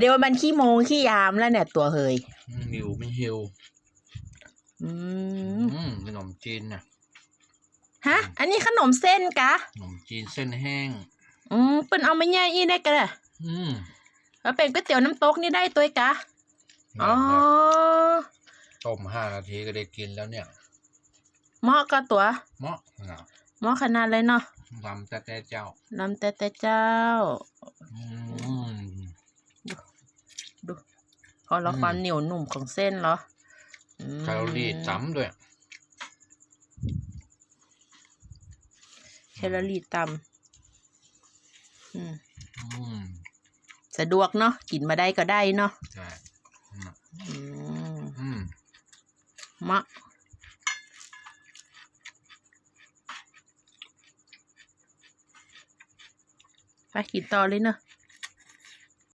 เดี๋ยวมันขี้โมงขี้ยามแล้วเนี่ยตัวเฮยอืมหิวไม่หิวอืมอืมขนมจีนน่ะฮะ อันนี้ขนมเส้นกะ ขนมจีนเส้นแห้ง อืมเปิ้นเอามาแย่อีได้กะเลยอืมแล้วเป็นก๋วยเตี๋ยวน้ำตกนี่ได้ตัวกะ อ๋อ ต้มห้านาทีก็ได้กินแล้วเนี่ยเหมาะก็ตัวเหมาะนะเหมาะขนาดเลยเนาะลำแต่แต่เจ้าลำแต่แต่เจ้า อืม พอละความเหนียวหนุ่มของเส้นเหรออืมแคลอรี่ต่ำด้วยแคลอรี่ต่ำอืมอืมสะดวกเนาะกินมาได้ก็ได้เนาะใช่อืมอืมอืมมะไปกินต่อเลยเนอะ